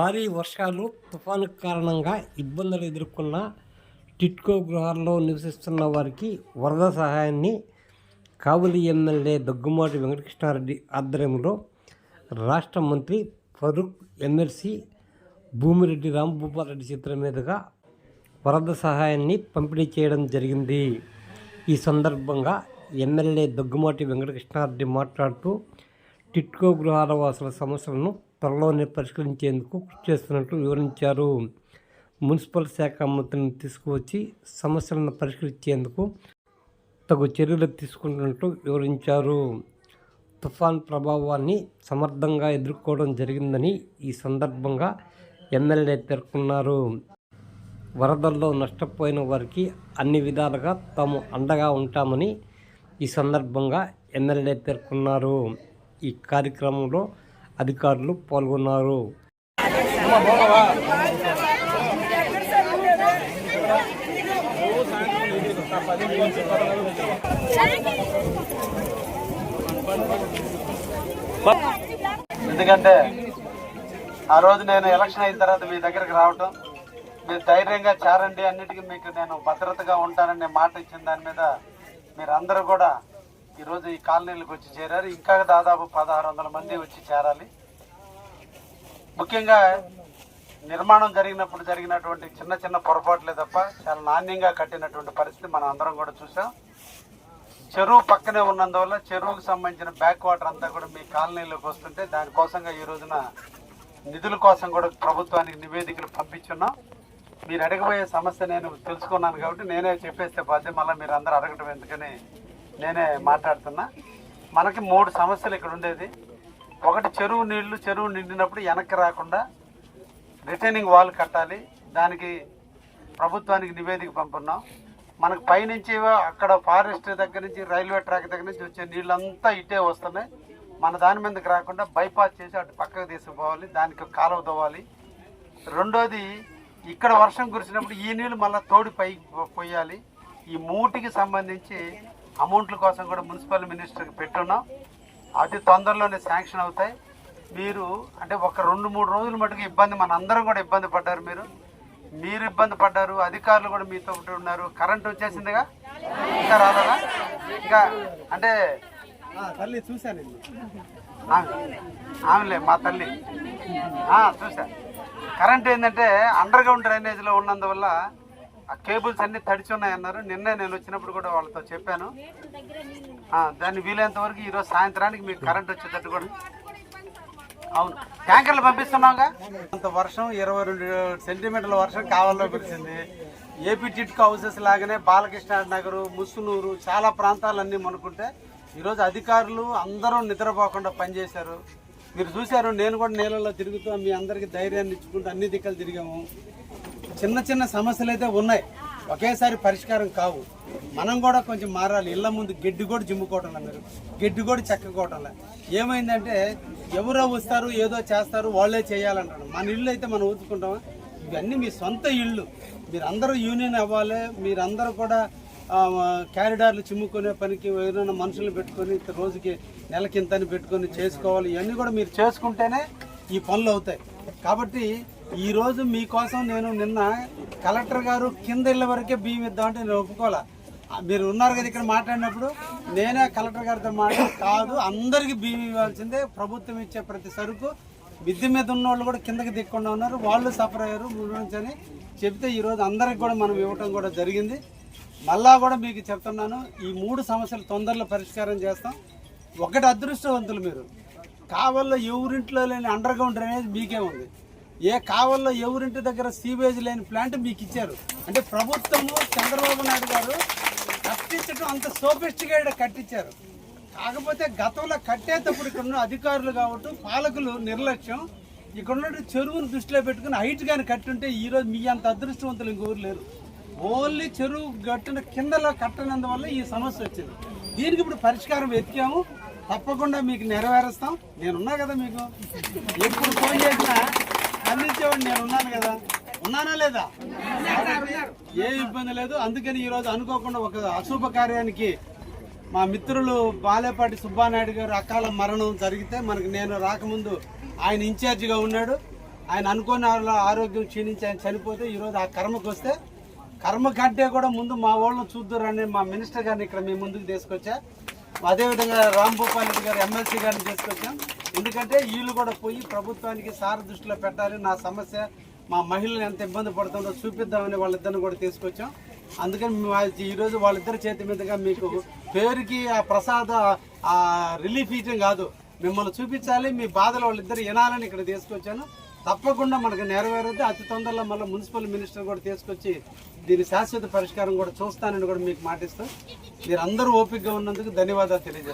భారీ వర్షాలు తుఫాను కారణంగా ఇబ్బందులు ఎదుర్కొన్న టిట్కో గృహాల్లో నివసిస్తున్న వారికి వరద సహాయాన్ని కావలి ఎమ్మెల్యే దగ్గుమాటి వెంకటకృష్ణారెడ్డి ఆధ్వర్యంలో రాష్ట్ర మంత్రి ఫరూక్ ఎమ్మెల్సీ భూమిరెడ్డి రాంభూపాలరెడ్డి చిత్రం మీదుగా వరద సహాయాన్ని పంపిణీ చేయడం జరిగింది. ఈ సందర్భంగా ఎమ్మెల్యే దగ్గుమాటి వెంకటకృష్ణారెడ్డి మాట్లాడుతూ టిట్కో గృహాల వాసుల సమస్యలను త్వరలోనే పరిష్కరించేందుకు కృషి చేస్తున్నట్లు వివరించారు. మున్సిపల్ శాఖ మంత్రిని తీసుకువచ్చి సమస్యలను పరిష్కరించేందుకు తగు చర్యలు తీసుకుంటున్నట్టు వివరించారు. తుఫాన్ ప్రభావాన్ని సమర్థంగా ఎదుర్కోవడం జరిగిందని ఈ సందర్భంగా ఎమ్మెల్యే పేర్కొన్నారు. వరదల్లో నష్టపోయిన వారికి అన్ని విధాలుగా తాము అండగా ఉంటామని ఈ సందర్భంగా ఎమ్మెల్యే పేర్కొన్నారు. ఈ కార్యక్రమంలో అధికారులు పాల్గొన్నారు. ఎందుకంటే ఆ రోజు నేను ఎలక్షన్ అయిన తర్వాత మీ దగ్గరికి రావటం మీరు ధైర్యంగా చేరండి అన్నిటికీ మీకు నేను భద్రతగా ఉంటానని మాట ఇచ్చిన దాని మీద మీరందరూ కూడా ఈరోజు ఈ కాలనీలకు వచ్చి చేరారు. ఇంకా దాదాపు పదహారు వందల మంది వచ్చి చేరాలి. ముఖ్యంగా నిర్మాణం జరిగినప్పుడు జరిగినటువంటి చిన్న చిన్న పొరపాట్లే తప్ప చాలా నాణ్యంగా కట్టినటువంటి పరిస్థితి మనం అందరం కూడా చూసాం. చెరువు పక్కనే ఉన్నందువల్ల చెరువుకు సంబంధించిన బ్యాక్ వాటర్ అంతా కూడా మీ కాలనీలోకి వస్తుంటే దానికోసంగా ఈ రోజున నిధుల కోసం కూడా ప్రభుత్వానికి నివేదికలు పంపించున్నాం. మీరు అడగబోయే సమస్య నేను తెలుసుకున్నాను కాబట్టి నేనే చెప్పేస్తే బాధ్యత మళ్ళీ మీరు అందరూ అడగటం ఎందుకని నేనే మాట్లాడుతున్నా. మనకి మూడు సమస్యలు ఇక్కడ ఉండేది. ఒకటి చెరువు నీళ్ళు చెరువు నిండినప్పుడు వెనక్కి రాకుండా రిటైనింగ్ వాల్ కట్టాలి. దానికి ప్రభుత్వానికి నివేదిక పంపున్నాం. మనకు పైనుంచి అక్కడ ఫారెస్ట్ దగ్గర నుంచి రైల్వే ట్రాక్ దగ్గర నుంచి వచ్చే నీళ్ళంతా ఇటే వస్తున్నాయి. మన దాని మీదకి రాకుండా బైపాస్ చేసి అటు పక్కకు తీసుకుపోవాలి. దానికి కాలువ తవ్వాలి. రెండోది ఇక్కడ వర్షం కురిసినప్పుడు ఈ నీళ్ళు మళ్ళీ తోడి పైకి పోయాలి. ఈ మూటికి సంబంధించి అమౌంట్ల కోసం కూడా మున్సిపల్ మినిస్టర్కి పెట్టున్నాం. అతి తొందరలోనే శాంక్షన్ అవుతాయి. మీరు అంటే ఒక రెండు మూడు రోజుల మటుకు ఇబ్బంది మన అందరం కూడా ఇబ్బంది పడ్డారు మీరు. మీరు ఇబ్బంది పడ్డారు అధికారులు కూడా మీతో ఉన్నారు. కరెంట్ వచ్చేసిందిగా? ఇంకా రాలేదా? ఇంకా అంటే తల్లి చూశాను ఆమెలే మా తల్లి. చూసా కరెంట్ ఏంటంటే అండర్ గ్రౌండ్ డ్రైనేజ్లో ఉన్నందువల్ల ఆ కేబుల్స్ అన్ని తడిచి ఉన్నాయన్నారు. నిన్నే నేను వచ్చినప్పుడు కూడా వాళ్ళతో చెప్పాను. దాన్ని వీలైనంత వరకు ఈరోజు సాయంత్రానికి మీకు కరెంట్ వచ్చేటట్టు కూడా. అవును. ట్యాంకర్లు పంపిస్తున్నాగా అంత వర్షం ఇరవై రెండు సెంటీమీటర్ల వర్షం కావాలో కురిసింది. ఏపీ టిట్కో హౌసెస్ లాగానే బాలకృష్ణ నగరు ముసునూరు చాలా ప్రాంతాలన్నీ మనుకుంటే ఈరోజు అధికారులు అందరూ నిద్రపోకుండా పనిచేశారు. మీరు చూశారు నేను కూడా నీళ్ళలో తిరుగుతూ మీ అందరికీ ధైర్యాన్ని ఇచ్చుకుంటూ అన్ని దిక్కలు తిరిగాము. చిన్న చిన్న సమస్యలు అయితే ఉన్నాయి. ఒకేసారి పరిష్కారం కావు. మనం కూడా కొంచెం మారాలి. ఇళ్ళ ముందు గడ్డి కూడా జిమ్ముకోవటం మీరు గడ్డి కూడా చెక్కకోవటంలే ఏమైందంటే ఎవరో వస్తారు ఏదో చేస్తారు వాళ్ళే చేయాలంటారు. మన ఇల్లు అయితే మనం ఊదుకుంటామా? ఇవన్నీ మీ సొంత ఇళ్ళు మీరందరూ యూనియన్ అవ్వాలి. మీరందరూ కూడా క్యారిడార్లు చిమ్ముకునే పనికి ఏదైనా మనుషులు పెట్టుకొని రోజుకి నెలకి ఇంతని పెట్టుకొని చేసుకోవాలి. ఇవన్నీ కూడా మీరు చేసుకుంటేనే ఈ పనులు అవుతాయి. కాబట్టి ఈరోజు మీకోసం నేను నిన్న కలెక్టర్ గారు కింద ఇళ్ళ వరకే బియ్యం ఇద్దామంటే నేను ఒప్పుకోలే. మీరు ఉన్నారు కదా ఇక్కడ మాట్లాడినప్పుడు నేనే కలెక్టర్ గారితో మాట్లాడి కాదు అందరికీ బియ్యం ఇవ్వాల్సిందే ప్రభుత్వం ఇచ్చే ప్రతి సరుకు. విద్య మీద ఉన్న వాళ్ళు కూడా కిందకి దిక్కుండా ఉన్నారు వాళ్ళు సఫర్ అయ్యారు ముందు అని చెప్తే ఈరోజు అందరికి కూడా మనం ఇవ్వటం కూడా జరిగింది. మళ్ళా కూడా మీకు చెప్తున్నాను ఈ మూడు సమస్యలు తొందరలో పరిష్కారం చేస్తాం. ఒకటి అదృష్టవంతులు మీరు. కావాల్లో ఎవరింట్లో లేని అండర్ గ్రౌండ్ డ్రైనేజ్ మీకే ఉంది. ఏ కావల్లో ఎవరింటి దగ్గర సీవేజ్ లేని ప్లాంట్ మీకు ఇచ్చారు? అంటే ప్రభుత్వము చంద్రబాబు నాయుడు గారు కట్టించడం అంత సోఫిస్టికేటెడ్ కట్టించారు. కాకపోతే గతంలో కట్టేటప్పుడు ఇక్కడ ఉన్న అధికారులు కావటం పాలకులు నిర్లక్ష్యం. ఇక్కడ ఉన్న చెరువును దృష్టిలో పెట్టుకుని హైట్ కానీ కట్టుంటే ఈరోజు మీ అంత అదృష్టవంతులు ఇంకొకరు లేరు. ఓన్లీ చెరువు కట్టిన కిందలో కట్టనందువల్ల ఈ సమస్య వచ్చింది. దీనికి ఇప్పుడు పరిష్కారం వెతికాము. తప్పకుండా మీకు నెరవేరుస్తాం. నేనున్నా కదా మీకు. ఎప్పుడు ఫోన్ చేసినా అందించేవాడు నేను ఉన్నాను కదా. ఉన్నానా లేదా? ఏ ఇబ్బంది లేదు. అందుకని ఈరోజు అనుకోకుండా ఒక అశుభ కార్యానికి మా మిత్రులు బాలేపాటి సుబ్బానాయుడు గారు అకాల మరణం జరిగితే మనకి నేను రాకముందు ఆయన ఇన్ఛార్జిగా ఉన్నాడు. ఆయన అనుకోని ఆరోగ్యం క్షీణించి ఆయన చనిపోతే ఈరోజు ఆ కర్మకు వస్తే కర్మ కంటే కూడా ముందు మా వాళ్ళని చూద్దరని మా మినిస్టర్ గారిని ఇక్కడ మీ ముందుకు తీసుకొచ్చా. అదేవిధంగా రామ్ భూపాల్ రెడ్డి గారు ఎమ్మెల్సీ గారిని తీసుకొచ్చాం. ఎందుకంటే వీళ్ళు కూడా పోయి ప్రభుత్వానికి సార దృష్టిలో పెట్టాలి. నా సమస్య మా మహిళలు ఎంత ఇబ్బంది పడుతుందో చూపిద్దామని వాళ్ళిద్దరిని కూడా తీసుకొచ్చాం. అందుకని ఈరోజు వాళ్ళిద్దరి చేతి మీదుగా మీకు పేరుకి ఆ ప్రసాద రిలీఫ్ ఇవ్వడం కాదు. మిమ్మల్ని చూపించాలి మీ బాధలు వాళ్ళిద్దరు వినాలని ఇక్కడ తీసుకొచ్చాను. తప్పకుండా మనకు నెరవేరుద్ది. అతి తొందరలో మళ్ళీ మున్సిపల్ మినిస్టర్ కూడా తీసుకొచ్చి దీని శాశ్వత పరిష్కారం కూడా చూస్తానని కూడా మీకు మాటిస్తూ. మీరు అందరూ ఓపికగా ఉన్నందుకు ధన్యవాదాలు తెలియజేస్తాను